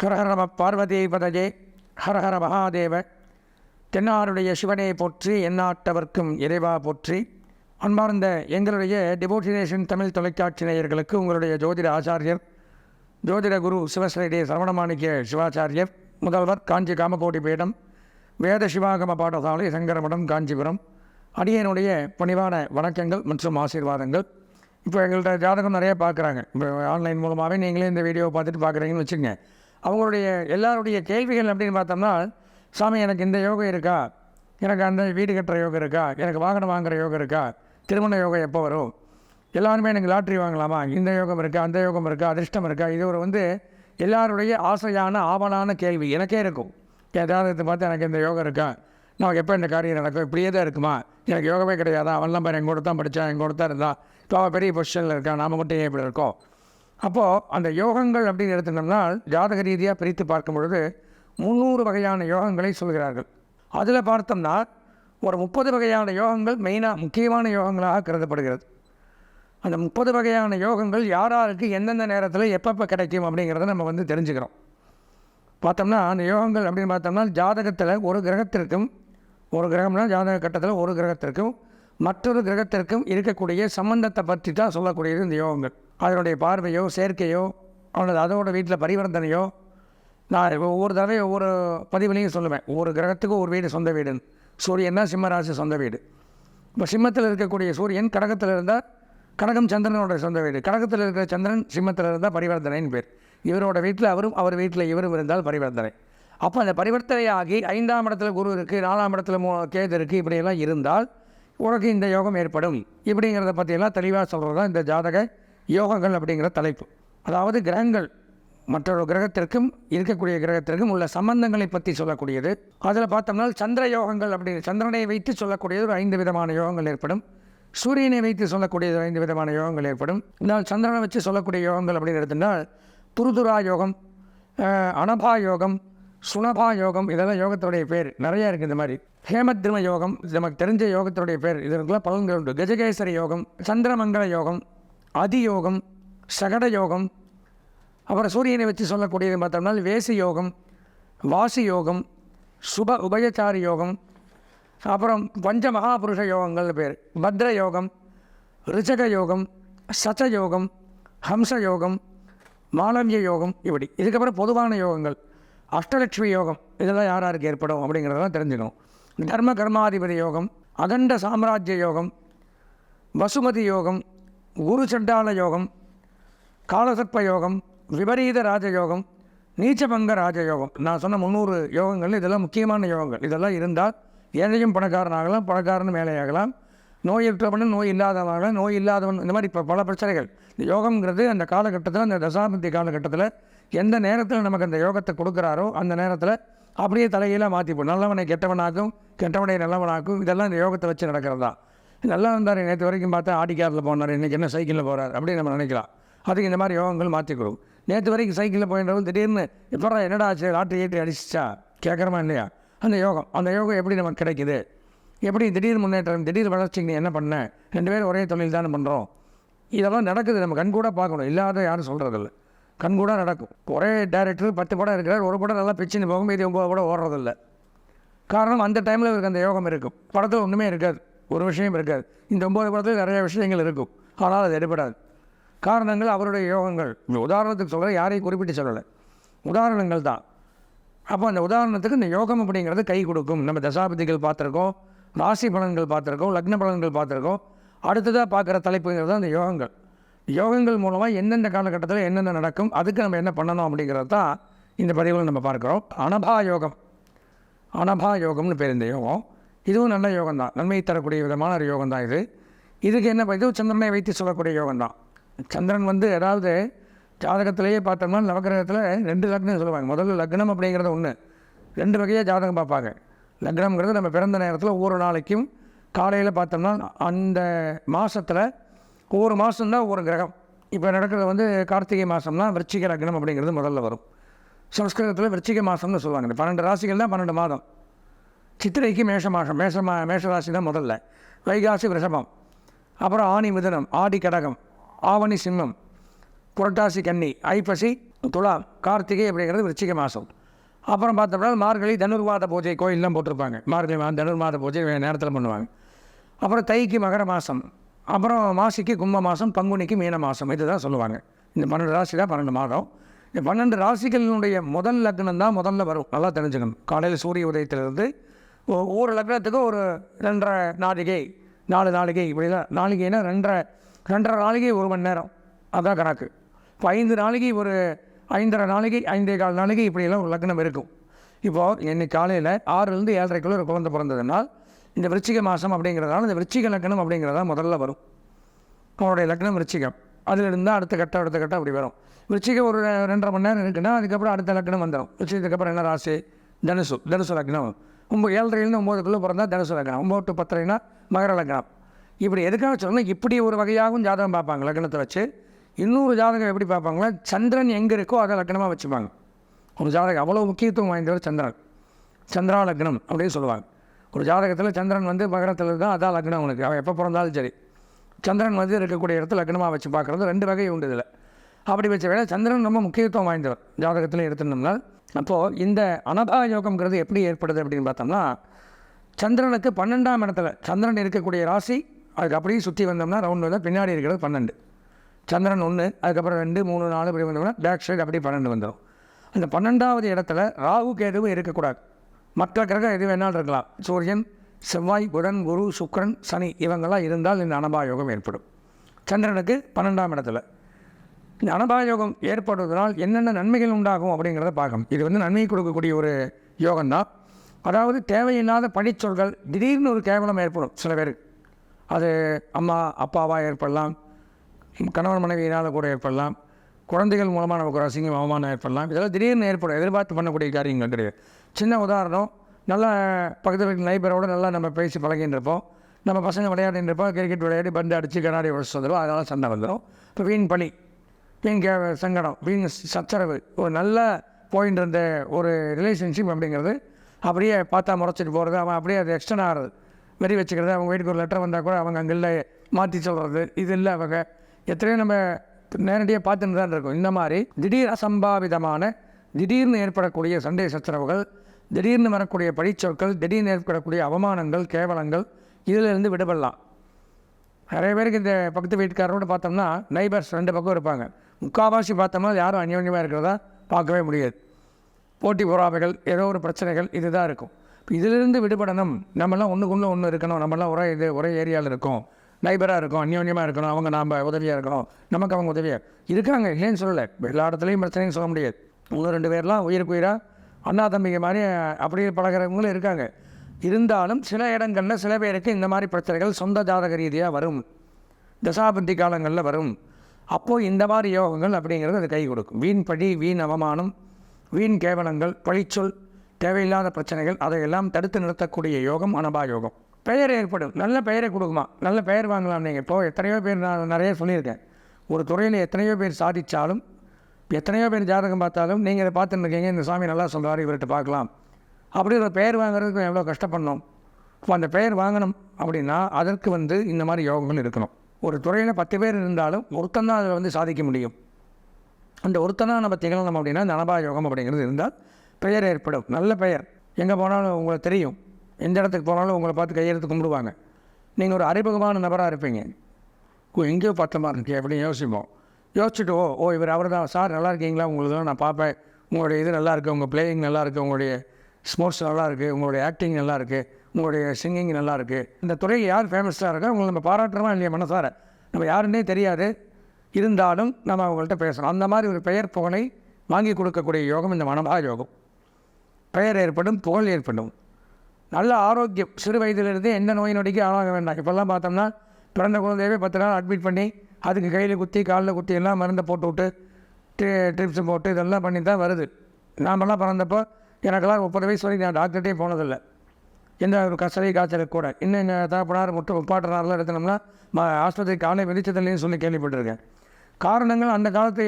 ஹரஹரம பார்வதி பதஜே ஹரஹர மகாதேவ தென்னாருடைய சிவனை போற்றி எந்நாட்டவர்க்கும் இறைவா போற்றி. அன்பார்ந்த எங்களுடைய டிவோட்டினேஷன் தமிழ் தொலைக்காட்சி நேயர்களுக்கு உங்களுடைய ஜோதிட ஆச்சாரியர் ஜோதிட குரு சிவஸ்ரீடே சரவணமாணிக்க சிவாச்சாரியர் முதல்வர் காஞ்சி காமகோடி பீடம் வேத சிவாகம பாடசாலை சங்கரமடம் காஞ்சிபுரம் அடியனுடைய பணிவான வணக்கங்கள் மற்றும் ஆசீர்வாதங்கள். இப்போ எங்கள்கிட்ட ஜாதகம் நிறைய பார்க்குறாங்க. இப்போ ஆன்லைன் மூலமாகவே நீங்களே இந்த வீடியோவை பார்த்துட்டு பார்க்குறீங்கன்னு வச்சுங்க அவங்களுடைய எல்லாருடைய கேள்விகள் அப்படின்னு பார்த்தோம்னா சாமி எனக்கு இந்த யோகம் இருக்கா? எனக்கு அந்த வீடு கட்டுற யோகம் இருக்கா? எனக்கு வாகனம் வாங்குற யோகம் இருக்கா? திருமண யோகம் எப்போ வரும்? எல்லாருமே எனக்கு லாட்ரி வாங்கலாமா? இந்த யோகம் இருக்கா? அந்த யோகம் இருக்கா? அதிர்ஷ்டம் இருக்கா? இது ஒரு வந்து எல்லாருடைய ஆசையான ஆவலான கேள்வி. எனக்கே இருக்கும். ஏதாவது பார்த்து எனக்கு இந்த யோகம் இருக்கா? நமக்கு எப்போ இந்த காரியம் நடக்கும்? இப்படியே தான் இருக்குமா? எனக்கு யோகமே கிடையாதா? அவன்லாம் பாரு எங்கூட தான் படித்தான் எங்கூட தான் இருந்தான். இப்போ அவன் பெரிய பொசிஷனில் இருக்கான். நாம் மட்டும் ஏன் இப்படி இருக்கோம்? அப்போது அந்த யோகங்கள் அப்படின்னு எடுத்துட்டோம்னா ஜாதக ரீதியாக பிரித்து பார்க்கும் பொழுது முந்நூறு வகையான யோகங்களை சொல்கிறார்கள். அதில் பார்த்தோம்னா ஒரு முப்பது வகையான யோகங்கள் மெயினாக முக்கியமான யோகங்களாக கருதப்படுகிறது. அந்த முப்பது வகையான யோகங்கள் யார் யாருக்கு எந்தெந்த நேரத்தில் எப்பப்போ கிடைக்கும் அப்படிங்கிறத நம்ம வந்து தெரிஞ்சுக்கிறோம். பார்த்தோம்னா அந்த யோகங்கள் அப்படின்னு பார்த்தோம்னா ஜாதகத்தில் ஒரு கிரகத்திற்கும் ஒரு கிரகம்னா ஜாதக கட்டத்தில் ஒரு கிரகத்திற்கும் மற்றொரு கிரகத்திற்கும் இருக்கக்கூடிய சம்பந்தத்தை பற்றி தான் சொல்லக்கூடியது இந்த யோகங்கள். அதனுடைய பார்வையோ சேர்க்கையோ அல்லது அதோட வீட்டில் பரிவர்த்தனையோ நான் ஒவ்வொரு தடவையும் ஒவ்வொரு பதிவுலையும் சொல்லுவேன். ஒவ்வொரு கிரகத்துக்கும் ஒரு வீடு சொந்த வீடுன்னு. சூரியன்னா சிம்மராசி சொந்த வீடு. இப்போ சிம்மத்தில் இருக்கக்கூடிய சூரியன் கடகத்தில் இருந்தால் கடகம் சந்திரனோட சொந்த வீடு. கடகத்தில் இருக்கிற சந்திரன் சிம்மத்தில் இருந்தால் பரிவர்த்தனைன்னு பேர். இவரோட வீட்டில் அவரும் அவர் வீட்டில் இவரும் இருந்தால் பரிவர்த்தனை. அப்போ அந்த பரிவர்த்தனை ஆகி ஐந்தாம் இடத்துல குரு இருக்குது நாலாம் இடத்துல மோ கேது இருக்குது இப்படியெல்லாம் இருந்தால் உனக்கு இந்த யோகம் ஏற்படும். இப்படிங்கிறத பற்றியெல்லாம் தெளிவாக சொல்கிறது தான் இந்த ஜாதக யோகங்கள் அப்படிங்கிற தலைப்பு. அதாவது கிரகங்கள் மற்றொரு கிரகத்திற்கும் இருக்கக்கூடிய கிரகத்திற்கும் உள்ள சம்பந்தங்களை பற்றி சொல்லக்கூடியது. அதில் பார்த்தோம்னா சந்திர யோகங்கள் அப்படி சந்திரனை வைத்து சொல்லக்கூடியது ஒரு ஐந்து விதமான யோகங்கள் ஏற்படும். சூரியனை வைத்து சொல்லக்கூடியது ஒரு ஐந்து விதமான யோகங்கள் ஏற்படும். இதனால் சந்திரனை வச்சு சொல்லக்கூடிய யோகங்கள் அப்படின்னு எடுத்துட்டால் துருதுரா யோகம் அனபா யோகம் சுனபா யோகம் இதெல்லாம் யோகத்துடைய பேர். நிறையா இருக்குது இந்த மாதிரி. ஹேமத்ரிம யோகம் இது நமக்கு தெரிஞ்ச யோகத்துடைய பேர். இதற்கெல்லாம் பலன்கள் உண்டு. கஜகேசரி யோகம் சந்திரமங்கல யோகம் அதியோகம் சகட யோகம் அப்புறம் சூரியனை வச்சு சொல்லக்கூடியது பார்த்தோம்னா வேசி யோகம் வாசி யோகம் சுப உபயச்சாரி யோகம் அப்புறம் பஞ்ச மகாபுருஷ யோகங்கள் பேர். பத்ர யோகம் ரிச்சக யோகம் சச்ச யோகம் ஹம்ச யோகம் மாலவிய யோகம் இப்படி. இதுக்கப்புறம் பொதுவான யோகங்கள். அஷ்டலட்சுமி யோகம் இதெல்லாம் யார் யாருக்கு ஏற்படும் அப்படிங்கிறதெல்லாம் தெரிஞ்சுக்கணும். தர்ம கர்மாதிபதி யோகம் அகண்ட சாம்ராஜ்ய யோகம் வசுமதி யோகம் குரு சண்டால யோகம் காலசர்ப்ப யோகம் விபரீத ராஜயோகம் நீச்சபங்க ராஜயோகம். நான் சொன்ன முந்நூறு யோகங்கள் இதெல்லாம் முக்கியமான யோகங்கள். இதெல்லாம் இருந்தால் ஏழையும் பணக்காரன் ஆகலாம் பணக்காரன் மேலேயாகலாம் நோய் இருக்கிறவனும் நோய் இல்லாதவனாகலாம் நோய் இல்லாதவன் இந்த மாதிரி இப்போ பல பிரச்சனைகள். இந்த யோகம்ங்கிறது அந்த காலகட்டத்தில் அந்த தசாபதி காலகட்டத்தில் எந்த நேரத்தில் நமக்கு அந்த யோகத்தை கொடுக்குறாரோ அந்த நேரத்தில் அப்படியே தலையெல்லாம் மாற்றிப்போம் நல்லவனை கெட்டவனாக்கும் கெட்டவனை நல்லவனாக்கும் இதெல்லாம் இந்த யோகத்தை வச்சு நடக்கிறது. தான் நல்லா இருந்தார். நேற்று வரைக்கும் பார்த்தா ஆடி காரில் போனார். இன்றைக்கி என்ன சைக்கிளில் போகிறார் அப்படின்னு நம்ம நினைக்கலாம். அதுக்கு இந்த மாதிரி யோகங்கள் மாற்றிக்கிறோம் நேற்று வரைக்கும் சைக்கிளில் போயின்றவங்க திடீர்னு எப்படா என்னடா ஆச்சு? லாட்டரி ஏற்றி அடிச்சிச்சா? கேட்குறமா இல்லையா? அந்த யோகம். அந்த யோகம் எப்படி நமக்கு கிடைக்குது? எப்படி திடீர் முன்னேற்றம் திடீர் வளர்ச்சிக்கு நீ என்ன பண்ண? ரெண்டு பேரும் ஒரே தொழில் தானே பண்ணுறோம் இதெல்லாம் நடக்குது. நம்ம கண்கூட பார்க்கணும். இல்லாத யாரும் சொல்கிறதில்ல கண்கூட நடக்கும். ஒரே டேரக்டர் பத்து படம் இருக்கிறார். ஒரு படம் நல்லா பிச்சுன்னு போகும் இது ஒம்பது படம் ஓடுறதில்ல. காரணம் அந்த டைமில் இவருக்கு அந்த யோகம் இருக்கும். படத்தில் ஒன்றுமே இருக்காது. ஒரு விஷயம் இருக்காது. இந்த ஒம்பது படத்தில் நிறைய விஷயங்கள் இருக்கும். ஆனால் அது எடுபடாது. காரணங்கள் அவருடைய யோகங்கள். இந்த உதாரணத்துக்கு சொல்கிற யாரையும் குறிப்பிட்டு சொல்லலை. உதாரணங்கள் தான். அப்போ அந்த உதாரணத்துக்கு இந்த யோகம் அப்படிங்கிறது கை கொடுக்கும். நம்ம தசாபதிகள் பார்த்துருக்கோம் ராசி பலன்கள் பார்த்துருக்கோம் லக்ன பலன்கள் பார்த்துருக்கோம். அடுத்ததாக பார்க்குற தலைப்புங்கிறது அந்த யோகங்கள். யோகங்கள் மூலமாக எந்தெந்த காலகட்டத்தில் என்னென்ன நடக்கும் அதுக்கு நம்ம என்ன பண்ணணும் அப்படிங்கிறது தான் இந்த பதிவில் நம்ம பார்க்குறோம். அனபா யோகம் அனபா யோகம்னு பேர் இந்த யோகம். இதுவும் நல்ல யோகம் தான் நன்மையை தரக்கூடிய விதமான ஒரு யோகம் தான் இது. இதுக்கு என்ன ப- இதுவும் சந்திரனை வைத்து சொல்லக்கூடிய யோகம் தான் சந்திரன் வந்து ஏதாவது ஜாதகத்திலேயே பார்த்தோம்னா நவகிரகத்தில் ரெண்டு லக்னம் சொல்லுவாங்க. முதல்ல லக்னம் அப்படிங்கிறது ஒன்று ரெண்டு வகையாக ஜாதகம் பார்ப்பாங்க. லக்னம்ங்கிறது நம்ம பிறந்த நேரத்தில் ஒவ்வொரு நாளைக்கும் காலையில் பார்த்தோம்னா அந்த மாதத்தில் ஒவ்வொரு மாதம்தான் ஒவ்வொரு கிரகம். இப்போ நடக்கிறது வந்து கார்த்திகை மாதம்னா விருச்சிக லக்னம் அப்படிங்கிறது முதல்ல வரும். சம்ஸ்கிருதத்தில் விருச்சிக மாதம்னு சொல்லுவாங்க. இந்த பன்னெண்டு ராசிகள் தான் பன்னெண்டு மாதம். சித்திரைக்கு மேஷ மாதம் மேஷமா மேஷ தான் முதல்ல. வைகாசி ரிஷபம் அப்புறம் ஆணி மிதனம் ஆடி கடகம் ஆவணி சிம்மம் புரட்டாசி கன்னி ஐப்பசி துளா கார்த்திகை அப்படிங்கிறது விருச்சிக மாதம் அப்புறம் பார்த்தோம்னா மார்கழி தனுர்வாத பூஜை கோயிலெலாம் போட்டிருப்பாங்க. மார்கழி மா தனுர்வாத பூஜை நேரத்தில் பண்ணுவாங்க. அப்புறம் தைக்கு மகர மாதம் அப்புறம் மாசிக்கு கும்ப மாதம் பங்குனிக்கு மீன மாதம் இதுதான் சொல்லுவாங்க. இந்த பன்னெண்டு ராசி தான் பன்னெண்டு மாதம். இந்த பன்னெண்டு ராசிகளினுடைய முதல் லக்னம் தான் முதல்ல வரும். நல்லா தெரிஞ்சுக்கணும். காலையில் சூரிய உதயத்திலிருந்து ஒவ்வொரு லக்னத்துக்கும் ஒரு ரெண்டரை நாளிகை நாலு நாளிகை இப்படி தான் நாளிகைனா ரெண்டரை ரெண்டரை நாளிகை ஒரு மணி நேரம். அதுதான் கணக்கு. இப்போ ஐந்து நாளிகை ஒரு ஐந்தரை நாளிகை ஐந்தே கால் நாளிகை இப்படியெல்லாம் ஒரு லக்னம் இருக்கும். இப்போது இன்னைக்கு காலையில் ஆறுலேருந்து ஏழரைக்குள்ள ஒரு குழந்தை பிறந்ததுனால் இந்த விருச்சிக மாதம் அப்படிங்கிறதால இந்த விருச்சிக லக்னம் அப்படிங்கிறதா முதல்ல வரும். அவனுடைய லக்னம் விருச்சிகம். அதில் இருந்தால் அடுத்த கட்டம் அடுத்த கட்டம் அப்படி வரும். விருச்சிகம் ஒரு ரெண்டரை மணி நேரம் இருக்குன்னா அதுக்கப்புறம் அடுத்த லக்னம் வந்துடும் விருச்சிகத்துக்கு அப்புறம் என்ன ராசி? தனுசு. தனுசு லக்னம் ஒம்பது ஏழரைலேருந்து ஒம்போதுக்குள்ளே பிறந்தா தனுசு லக்னம் ஒம்பது டு பத்தரைனா மகர லக்னம். இப்படி எதுக்காக சொல்லணும் இப்படி ஒரு வகையாகவும் ஜாதகம் பார்ப்பாங்க லக்னத்தை வச்சு. இன்னொரு ஜாதகம் எப்படி பார்ப்பாங்களா சந்திரன் எங்கே இருக்கோ அதை லக்னமாக வச்சுப்பாங்க. ஒரு ஜாதகம் அவ்வளோ முக்கியத்துவம் வாய்ந்தவர் சந்திரன். சந்திரா லக்னம் அப்படின்னு சொல்லுவாங்க. ஒரு ஜாதகத்தில் சந்திரன் வந்து மகரத்தில் தான் அதான் லக்னம் உனக்கு அவன் எப்போ பிறந்தாலும் சரி. சந்திரன் வந்து இருக்கக்கூடிய இடத்துல லக்னமாக வச்சு பார்க்குறது ரெண்டு வகை உண்டு இதில். அப்படி வச்ச வேலை சந்திரன் ரொம்ப முக்கியத்துவம் வாய்ந்தவர். ஜாதகத்தில் எடுத்துட்டோம்னா அப்போது இந்த அனதா யோகம்ங்கிறது எப்படி ஏற்படுது அப்படின்னு பார்த்தோம்னா சந்திரனுக்கு பன்னெண்டாம் இடத்துல சந்திரன் இருக்கக்கூடிய ராசி அதுக்கு அப்படியே சுற்றி வந்தோம்னா ரவுண்ட் வந்தால் பின்னாடி இருக்கிறது பன்னெண்டு. சந்திரன் ஒன்று அதுக்கப்புறம் ரெண்டு மூணு நாலு இப்படி வந்தோம்னா பேக் சைடு அப்படியே பன்னெண்டு வந்துடும் அந்த பன்னெண்டாவது இடத்துல ராகு கேதுவும் இருக்கக்கூடாது. மற்ற கிரகம் எது வேணாலும் இருக்கலாம். சூரியன் செவ்வாய் புதன் குரு சுக்கிரன் சனி இவங்கெல்லாம் இருந்தால் இந்த அனபாயோகம் ஏற்படும். சந்திரனுக்கு பன்னெண்டாம் இடத்துல. இந்த யோகம் ஏற்படுவதனால் என்னென்ன நன்மைகள் உண்டாகும் அப்படிங்கிறத பார்க்கணும். இது வந்து நன்மை கொடுக்கக்கூடிய ஒரு யோகம்தான். அதாவது தேவையில்லாத பணிச்சொற்கள் திடீர்னு ஒரு கேவலம் ஏற்படும் சில பேர் அது அம்மா அப்பாவாக ஏற்படலாம். கணவன் மனைவியினால் கூட ஏற்படலாம். குழந்தைகள் மூலமாக நமக்கு ஒரு அசிங்கம் அவமானம் ஏற்படலாம். இதெல்லாம் திடீர்னு ஏற்படும். எதிர்பார்த்து பண்ணக்கூடிய காரியங்கள் கிடையாது. சின்ன உதாரணம் நல்லா பக்கத்து வீட்டு நைபரோட நல்லா நம்ம பேசி பழகின்றப்போம் நம்ம பசங்க விளையாடின்னு இருப்போம் கிரிக்கெட் விளையாடி பந்து அடித்து கண்ணாடி உடச்சு வந்துடும் அதனால் சண்டை வந்துடும் இப்போ வீண் பணி. இங்கே சங்கடம் வீண் சச்சரவு ஒரு நல்ல போயின்னு இருந்த ஒரு ரிலேஷன்ஷிப் அப்படிங்கிறது அப்படியே பார்த்தா முறைச்சிட்டு போகிறது அவன் அப்படியே அது எக்ஸ்டன் ஆகிறது. வெறி வச்சுக்கிறது அவங்க வீட்டுக்கு ஒரு லெட்டர் வந்தால் கூட அவங்க அங்கே இல்லை மாற்றி சொல்கிறது இது இல்லை அவங்க. எத்தனையோ நம்ம நேரடியாக பார்த்துட்டு தான் இருக்கோம். இந்த மாதிரி திடீர் அசம்பாவிதமான திடீர்னு ஏற்படக்கூடிய சண்டை சச்சரவுகள் திடீர்னு வரக்கூடிய பழிச்சொற்கள் திடீர்னு ஏற்படக்கூடிய அவமானங்கள் கேவலங்கள் இதிலிருந்து விடுபடலாம். நிறைய பேருக்கு இந்த பக்கத்து வீட்டுக்காரரோட பார்த்தோம்னா நைபர்ஸ் ரெண்டு பக்கம் இருப்பாங்க. முக்கால்வாசி பார்த்தோம்னா யாரும் அந்யோன்யமாக இருக்கிறதா பார்க்கவே முடியாது. போட்டி பொறாமைகள் ஏதோ ஒரு பிரச்சனைகள் இதுதான் இருக்கும். இப்போ இதிலிருந்து விடுபடணும். நம்மலாம் ஒன்றுக்குள்ளே ஒன்று இருக்கணும். நம்மலாம் ஒரே இது ஒரே ஏரியாவில் இருக்கோம். நைபராக இருக்கும் அந்யோன்யமாக இருக்கணும். அவங்க நாம் உதவியாக இருக்கணும். நமக்கு அவங்க உதவியாக இருக்காங்க. இல்லைன்னு சொல்லலை. எல்லா இடத்துலையும் பிரச்சனையும் சொல்ல முடியாது. ஒன்று ரெண்டு பேர்லாம் உயிருக்கு உயிராக அண்ணா தம்பிங்க மாதிரி அப்படியே பழகிறவங்களும் இருக்காங்க. இருந்தாலும் சில இடங்களில் சில பேருக்கு இந்த மாதிரி பிரச்சனைகள் சொந்த ஜாதக ரீதியாக வரும். தசாபந்தி காலங்களில் வரும். அப்போது இந்த மாதிரி யோகங்கள் அப்படிங்கிறது அது கை கொடுக்கும். வீண் படி வீண் அவமானம் வீண் கேவலங்கள் பழிச்சொல் தேவையில்லாத பிரச்சனைகள் அதையெல்லாம் தடுத்து நிறுத்தக்கூடிய யோகம் அனபா யோகம். பெயர் ஏற்படும். நல்ல பெயரை கொடுக்குமா? நல்ல பெயர் வாங்கலாம் நீங்கள் இப்போது எத்தனையோ பேர் நான் நிறைய சொல்லியிருக்கேன். ஒரு துறையில் எத்தனையோ பேர் சாதித்தாலும் எத்தனையோ பேர் ஜாதகம் பார்த்தாலும் நீங்கள் இதை பார்த்துட்டு இருக்கீங்க. இந்த சாமி நல்லா சொல்கிறாரு இவர்கிட்ட பார்க்கலாம். அப்படி ஒரு பெயர் வாங்குறதுக்கு எவ்வளோ கஷ்டப்படணும்? இப்போ அந்த பெயர் வாங்கணும் அப்படின்னா அதற்கு வந்து இந்த மாதிரி யோகங்கள் இருக்கணும். ஒரு துறையில் பத்து பேர் இருந்தாலும் ஒருத்தன் தான் அதில் வந்து சாதிக்க முடியும். அந்த ஒருத்தனாக நம்ம திகழணும் அப்படின்னா நனபா யோகம் அப்படிங்கிறது இருந்தால் பெயர் ஏற்படும். நல்ல பெயர். எங்கே போனாலும் உங்களுக்கு தெரியும். எந்த இடத்துக்கு போனாலும் உங்களை பார்த்து கையெழுத்து கும்பிடுவாங்க. நீங்கள் ஒரு அறிமுகமான நபராக இருப்பீங்க. ஓ எங்கேயோ பத்தமாக இருக்கு அப்படின்னு யோசிப்போம். யோசிச்சுட்டு ஓ ஓ இவர் அவர் தான் சார் நல்லா இருக்கீங்களா? உங்களுக்கு நான் பார்ப்பேன். உங்களுடைய இது நல்லா இருக்குது உங்கள் பிளேயிங் நல்லா இருக்குது உங்களுடைய ஸ்போர்ட்ஸ் நல்லா இருக்குது உங்களுடைய ஆக்டிங் நல்லா இருக்குது உங்களுடைய சிங்கிங் நல்லா இருக்குது இந்த துறையில் யார் ஃபேமஸாக இருக்கோ உங்களை நம்ம பாராட்டுறோமா இல்லையா மனசார? நம்ம யாருன்னே தெரியாது. இருந்தாலும் நம்ம அவங்கள்ட்ட பேசணும். அந்த மாதிரி ஒரு பெயர் புகழை வாங்கி கொடுக்கக்கூடிய யோகம் இந்த மனமாக யோகம். பெயர் ஏற்படும் புகழ் ஏற்படும். நல்ல ஆரோக்கியம். சிறு வயதிலிருந்தே எந்த நோய் நொடிக்கு ஆளாக வேண்டாம். இப்போல்லாம் பார்த்தோம்னா பிறந்த குழந்தையவே பத்து நாள் அட்மிட் பண்ணி அதுக்கு கையில் குத்தி காலில் குத்தி எல்லாம் மருந்தை போட்டு விட்டு ட்ரி போட்டு இதெல்லாம் பண்ணி தான் வருது. நாமெல்லாம் பிறந்தப்போ எனக்கெல்லாம் முப்பது வயசு வரைக்கும் நான் டாக்டர்கிட்டே போனதில்லை. எந்த ஒரு கசலை காய்ச்சல் கூட. இன்னும் என்ன தகப்பனார் முட்டை உப்பாட்டுனாரெலாம் எடுத்தோம்னா ம ஆஸ்பத்திரி காலை வெளிச்சதில்லைன்னு சொல்லி கேள்விப்பட்டிருக்கேன். காரணங்கள் அந்த காலத்து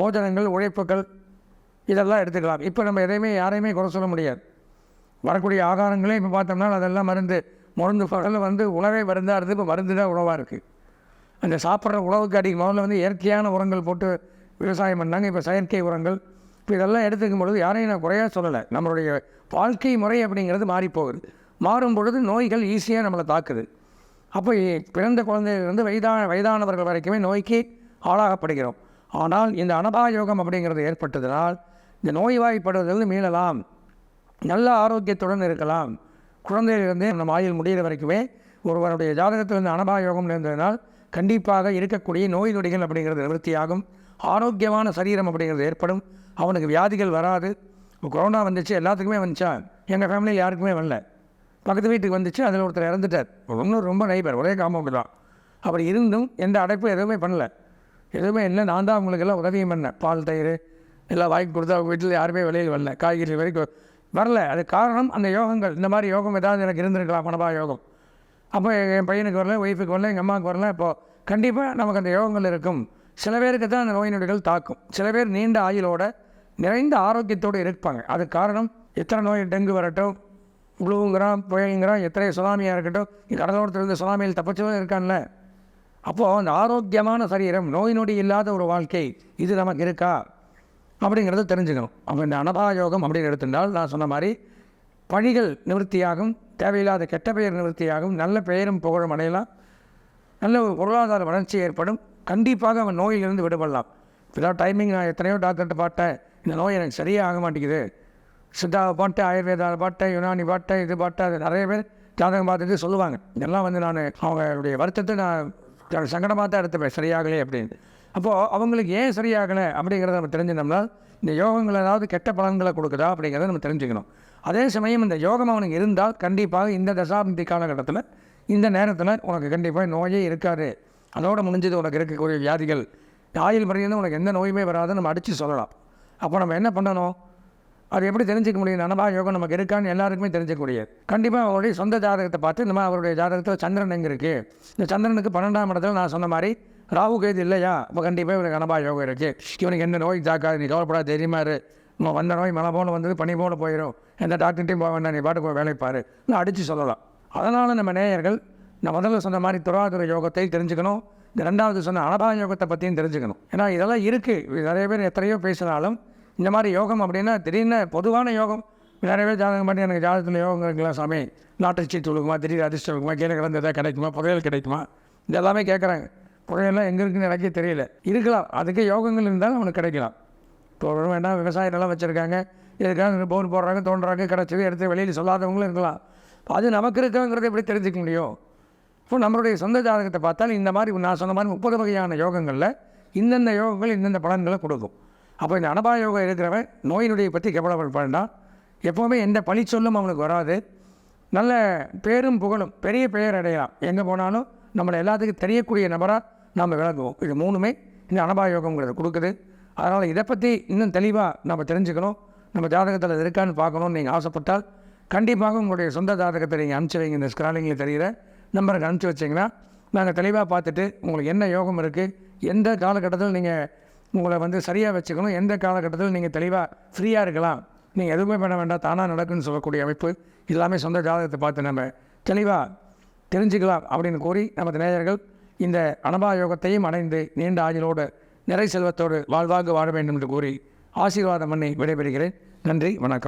மோஜனங்கள் உழைப்புகள் இதெல்லாம் எடுத்துக்கலாம். இப்போ நம்ம எதையுமே யாரையுமே குறை சொல்ல முடியாது. வரக்கூடிய ஆகாரங்களே இப்போ பார்த்தோம்னா அதெல்லாம் மருந்து. மருந்து பகலில் வந்து உணவே மருந்தாக இருந்தது இப்போ மருந்து தான் உணவாக இருக்குது அந்த சாப்பிட்ற உணவுக்கு அடி முதல்ல வந்து இயற்கையான உரங்கள் போட்டு விவசாயம் பண்ணாங்க. இப்போ செயற்கை உரங்கள் இதெல்லாம் எடுத்துக்கும் பொழுது யாரையும் நான் குறையாக சொல்லலை. நம்மளுடைய வாழ்க்கை முறை அப்படிங்கிறது மாறி போகுது. மாறும் பொழுது நோய்கள் ஈஸியாக நம்மளை தாக்குது. அப்போ பிறந்த குழந்தையிலிருந்து வயதா வயதானவர்கள் வரைக்குமே நோய்க்கு ஆளாகப்படுகிறோம். ஆனால் இந்த அனபாயோகம் அப்படிங்கிறது ஏற்பட்டதனால் இந்த நோய்வாய்ப்படுவதிலிருந்து மீளலாம். நல்ல ஆரோக்கியத்துடன் இருக்கலாம். குழந்தையிலிருந்தே நம்ம ஆயுள் முடிகிற வரைக்குமே ஒருவருடைய ஜாதகத்தில் இந்த அனபாயோகம் கண்டிப்பாக இருக்கக்கூடிய நோய் நொடிகள் அப்படிங்கிறது நிவர்த்தியாகும். ஆரோக்கியமான சரீரம் அப்படிங்கிறது ஏற்படும். அவனுக்கு வியாதிகள் வராது. இப்போ கொரோனா வந்துச்சு எல்லாத்துக்குமே வந்துச்சா? எங்கள் ஃபேமிலியில் யாருக்குமே வரல. பக்கத்து வீட்டுக்கு வந்துச்சு அதில் ஒருத்தர் இறந்துட்டார். இன்னும் ரொம்ப நைபர் ஒரே காம்பவுண்டு தான். அப்படி இருந்தும் எந்த அடைப்பும் எதுவுமே பண்ணல. எதுவுமே இல்லை நான் தான் அவங்களுக்கு எல்லாம் உதவியும் பண்ணேன். பால் தயிர் எல்லாம் வாங்கி கொடுத்து அவங்க வீட்டில் யாருமே வெளியில் வரல. காய்கறி வரைக்கும் வரல. அது காரணம் அந்த யோகங்கள். இந்த மாதிரி யோகம் ஏதாவது எனக்கு இருந்திருக்கலாம் மனபா யோகம். அப்போ என் பையனுக்கு வரல ஒய்ஃபுக்கு வரல எங்கள் அம்மாவுக்கு வரல. இப்போது கண்டிப்பாக நமக்கு அந்த யோகங்கள் இருக்கும். சில பேருக்கு தான் அந்த நோய் நொடிகள் தாக்கும். சில பேர் நீண்ட ஆயுளோட நிறைந்த ஆரோக்கியத்தோடு இருப்பாங்க. அது காரணம் எத்தனை நோய் டெங்கு வரட்டும் உழுவுங்கிறான் புயலுங்கிறான் எத்தனை சுனாமியாக இருக்கட்டும் கடலோரத்தில் இருந்து சுனாமியில் தப்பிச்சவன் இருக்கான்ல. அப்போது அந்த ஆரோக்கியமான சரீரம் நோய் நொடி இல்லாத ஒரு வாழ்க்கை இது நமக்கு இருக்கா? அப்படிங்கிறத தெரிஞ்சுக்கணும். அப்போ இந்த அனபாயோகம் அப்படின்னு எடுத்திருந்தால் நான் சொன்ன மாதிரி பணிகள் நிவர்த்தியாகும் தேவையில்லாத கெட்ட பெயர் நிவர்த்தியாகும் நல்ல பெயரும் புகழும் அடையலாம். நல்ல ஒரு பொருளாதார வளர்ச்சி ஏற்படும். கண்டிப்பாக அவன் நோயிலிருந்து விடுபடலாம். விதவுட் டைமிங் நான் எத்தனையோ டாக்டர்கிட்ட பார்த்தேன். இந்த நோய் எனக்கு சரியாக ஆக மாட்டேங்குது. சித்தாவை பாட்டேன் ஆயுர்வேதாவை பாட்டேன் யுனானி பாட்டேன் இது பாட்டேன் அது நிறைய பேர் ஜாதகம் பார்த்துட்டு சொல்லுவாங்க. இதெல்லாம் வந்து நான் அவங்களுடைய வருத்தத்தை நான் சங்கடமாக தான் எடுத்துப்பேன். சரியாகலே அப்படின்னு. அப்போது அவங்களுக்கு ஏன் சரியாகலை அப்படிங்கிறத நம்ம தெரிஞ்சிருந்தோம்னா இந்த யோகங்கள் ஏதாவது கெட்ட பலன்களை கொடுக்குதா அப்படிங்கிறத நம்ம தெரிஞ்சுக்கணும். அதே சமயம் இந்த யோகம் அவனுக்கு இருந்தால் கண்டிப்பாக இந்த தசாப்தி காலகட்டத்தில் இந்த நேரத்தில் உனக்கு கண்டிப்பாக நோயே இருக்காது. அதோட முடிஞ்சது உனக்கு இருக்கக்கூடிய வியாதிகள். ஆயுள் முறையிலேருந்து உனக்கு எந்த நோயுமே வராதுன்னு நம்ம அடித்து சொல்லலாம். அப்போ நம்ம என்ன பண்ணணும்? அது எப்படி தெரிஞ்சுக்க முடியும்? நனபா யோகம் நமக்கு இருக்கான்னு எல்லாருக்குமே தெரிஞ்சுக்கூடியது கண்டிப்பாக அவருடைய சொந்த ஜாதகத்தை பார்த்து இந்த மாதிரி அவருடைய ஜாதகத்தில் சந்திரன் எங்கே இருக்குது இந்த சந்திரனுக்கு பன்னெண்டாம் இடத்துல நான் சொன்ன மாதிரி ராகு கேது இல்லையா? இப்போ கண்டிப்பாக இவனுக்கு அனபா யோகம் இருக்குது இவனுக்கு எந்த நோய் தாக்காது நீ கவலைப்படாத தெரியுமா நம்ம வந்த நோய் மழை போல வந்தது பனி போல போயிடும் எந்த டாக்டர்கிட்டையும் போக வேண்டாம். நீ பாட்டு போய் பாரு. நான் அடித்து சொல்லலாம். அதனால் நம்ம நேயர்கள் நான் முதல்ல சொன்ன மாதிரி துராதுர யோகத்தை தெரிஞ்சுக்கணும். இந்த ரெண்டாவது சொன்ன அனபா யோகத்தை பற்றியும் தெரிஞ்சுக்கணும். ஏன்னா இதெல்லாம் இருக்குது நிறைய பேர் எத்தனையோ பேசினாலும் இந்த மாதிரி யோகம் அப்படின்னா திடீர்னு பொதுவான யோகம். நிறைய பேர் ஜாதகம் பண்ணி எனக்கு ஜாதகத்தில் யோகம் இருக்குங்களா சாமி? நாட்டு சீட்டு கொடுக்குமா திடீர் அதிர்ஷ்டம் இருக்குமா கீழே கிடந்து எதாவது கிடைக்குமா புகையல் கிடைக்குமா? இது எல்லாமே கேட்குறாங்க புகையெல்லாம் எங்கே இருக்குன்னு எனக்கே தெரியல. இருக்கலாம். அதுக்கு யோகங்கள் இருந்தாலும் அவனுக்கு கிடைக்கலாம். இப்போ ஒரு வேண்டாம் விவசாயிகளெல்லாம் வச்சுருக்காங்க. இதுக்காக போர் போடுறாங்க தோன்றாங்க கிடச்சது எடுத்து வெளியில் சொல்லாதவங்களும் இருக்கலாம். அது நமக்கு இருக்குங்கிறத எப்படி தெரிஞ்சுக்க முடியும்? இப்போ நம்மளுடைய சொந்த ஜாதகத்தை பார்த்தால் இந்த மாதிரி நான் சொன்ன மாதிரி முப்பது வகையான யோகங்களில் இந்தந்த யோகங்கள் இந்தந்த பலன்களை கொடுக்கும். அப்போ இந்த அனபா யோகம் இருக்கிறவன் நோயினுடைய பற்றி கவலைப்பட வேண்டாம். எப்போவுமே எந்த பழி சொல்லும் அவனுக்கு வராது. நல்ல பேரும் புகழும் பெரிய பெயர் அடையலாம். எங்கே போனாலும் நம்மளை எல்லாத்துக்கும் தெரியக்கூடிய நபராக நாம் விளங்குவோம். இது மூணுமே இந்த அனபா யோகங்கிறது கொடுக்குது. அதனால் இதை பற்றி இன்னும் தெளிவாக நம்ம தெரிஞ்சுக்கணும். நம்ம ஜாதகத்தில் இருக்கான்னு பார்க்கணும்னு நீங்கள் ஆசைப்பட்டால் கண்டிப்பாக உங்களுடைய சொந்த ஜாதகத்தை நீங்கள் அனுப்பிச்சி வைங்க. இந்த ஸ்க்ராலிங்கில் தெரிகிற நம்பருக்கு அனுப்பிச்சி வச்சிங்கன்னா நாங்கள் தெளிவாக பார்த்துட்டு உங்களுக்கு என்ன யோகம் இருக்குது எந்த காலகட்டத்தில் நீங்கள் உங்களை வந்து சரியாக வச்சுக்கணும் எந்த காலகட்டத்தில் நீங்கள் தெளிவாக ஃப்ரீயாக இருக்கலாம் நீங்கள் எதுவுமே பண்ண வேண்டாம் தானாக நடக்குன்னு சொல்லக்கூடிய அமைப்பு எல்லாமே சொந்த ஜாதகத்தை பார்த்து நம்ம தெளிவாக தெரிஞ்சுக்கலாம் அப்படின்னு கூறி நமது நேயர்கள் இந்த அனபா யோகத்தையும் அடைந்து நீண்ட ஆயுளோடு நிறை செல்வத்தோடு வாழ்வாக வாழ வேண்டும் என்று கூறி ஆசீர்வாதம் பண்ணி விடைபெறுகிறேன். நன்றி வணக்கம்.